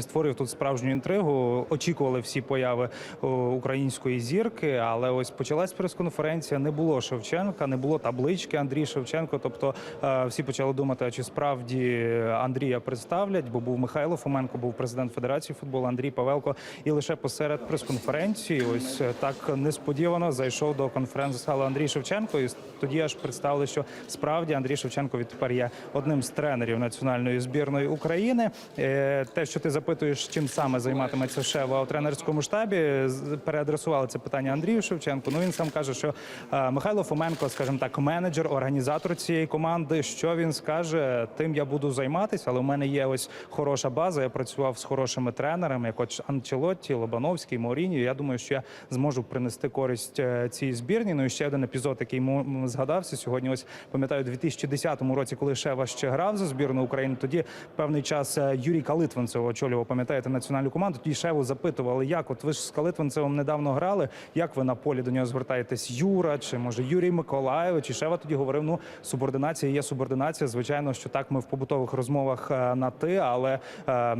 Створив тут справжню інтригу. Очікували всі появи української зірки, але ось почалась прес-конференція. Не було Шевченка, не було таблички Андрій Шевченко. Тобто е, всі почали думати, чи справді Андрія представлять, бо був Михайло Фоменко, був президент Федерації футболу Андрій Павелко. І лише посеред прес-конференції, ось е, так несподівано зайшов до конференц-зали Андрій Шевченко. І тоді аж представили, що справді Андрій Шевченко відтепер є одним з тренерів національної збірної України. Е, Те, що ти запитуєш, чим саме займатиметься Шева у тренерському штабі, переадресували це питання Андрію Шевченку. Ну він сам каже, що е, Михайло Фоменко, скажімо так, менеджер, організатор цієї команди. Що він скаже, тим я буду займатися, але у мене є ось хороша база. Я працював з хорошими тренерами, як от Анчелотті, Лобановський, Моріні. Я думаю, що я зможу принести користь е, цій збірні. Ну і ще один епізод, який згадався сьогодні. Ось пам'ятаю, у 2010 році, коли Шева ще грав за збірну України, тоді певний час е, Юрій Калитвинцев очолював, пам'ятаєте, національну команду. Тоді Шеву запитували, як от ви ж з Калитвинцевим недавно грали, як ви на полі до нього звертаєтесь? Юра чи може Юрій Миколайович? І Шева тоді говорив: ну субординація є субординація. Звичайно, що так ми в побутових розмовах е, на ти, але е,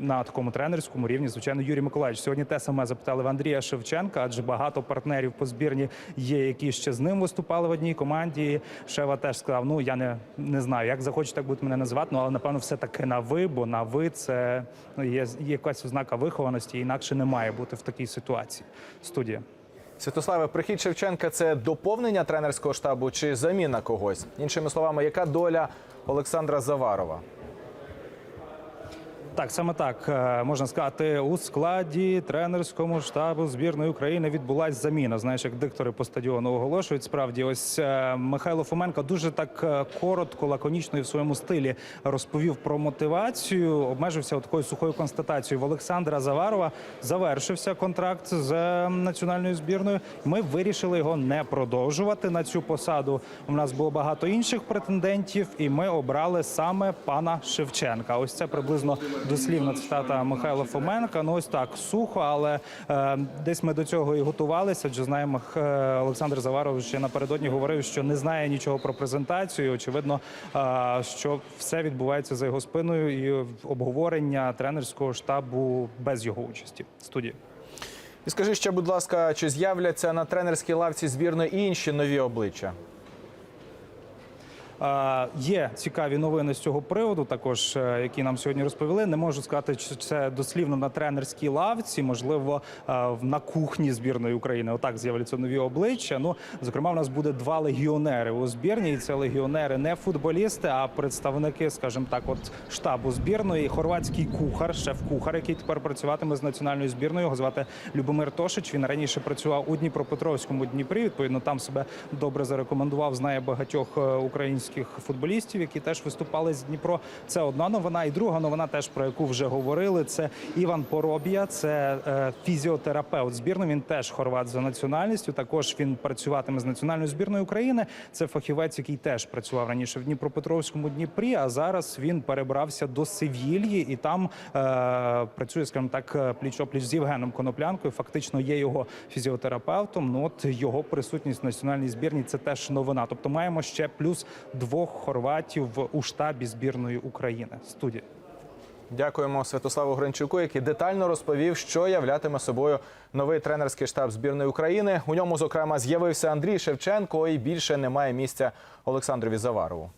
на такому тренерському рівні, звичайно, Юрій Миколаївич. Сьогодні те саме запитали в Андрія Шевченка, адже багато партнерів по збірні є, які ще з ним виступали в одній команді. Шева теж сказав: ну я не, не знаю, як захочуть, так будуть мене називати. Ну але напевно, все таки на ви, бо на ви це ну, є, є якась ознака вихованості, інакше не має бути в такій ситуації. Студія. Святославе, прихід Шевченка це доповнення тренерського штабу чи заміна когось? Іншими словами, яка доля Олександра Заварова? Так, саме так Е, можна сказати, у складі тренерському штабу збірної України відбулася заміна. Знаєш, як диктори по стадіону оголошують. Справді, ось е, Михайло Фоменко дуже так е, коротко, лаконічно і в своєму стилі розповів про мотивацію. Обмежився такою сухою констатацією. В Олександра Заварова завершився контракт з національною збірною. Ми вирішили його не продовжувати на цю посаду. У нас було багато інших претендентів, і ми обрали саме пана Шевченка. Ось це приблизно дослівна цитата Михайла Фоменка. Ну ось так сухо, але е, десь ми до цього і готувалися. Адже знаємо, Олександр Заваров ще напередодні говорив, що не знає нічого про презентацію. Очевидно, е, що все відбувається за його спиною, і обговорення тренерського штабу без його участі. Студії. І скажи ще, будь ласка, чи з'являться на тренерській лавці збірної інші нові обличчя? Є цікаві новини з цього приводу, також е, які нам сьогодні розповіли. Не можу сказати, чи це дослівно на тренерській лавці, можливо, е, на кухні збірної України. Отак з'являться нові обличчя. Ну, зокрема, у нас буде два легіонери у збірні. І це легіонери не футболісти, а представники, скажімо так, от штабу збірної. Хорватський кухар, шеф-кухар, який тепер працюватиме з національною збірною. Його звати Любомир Тошич. Він раніше працював у Дніпропетровському Дніпрі. Відповідно, там себе добре зарекомендував. Знає багатьох е, українських футболістів, які теж виступали з Дніпро. Це одна новина. І друга новина, теж про яку вже говорили. Це Іван Поробія, це е, фізіотерапевт збірної. Він теж хорват за національністю. Також він працюватиме з національною збірною України. Це фахівець, який теж працював раніше в Дніпропетровському Дніпрі. А зараз він перебрався до Севільї і там е, працює, скажімо так, пліч опліч з Євгеном Коноплянкою. Фактично є його фізіотерапевтом. Ну от його присутність в національній збірні це теж новина. Тобто маємо ще плюс двох хорватів у штабі збірної України. Студія. Дякуємо Святославу Гринчуку, який детально розповів, що являтиме собою новий тренерський штаб збірної України. У ньому, зокрема, з'явився Андрій Шевченко, і більше немає місця Олександрові Заварову.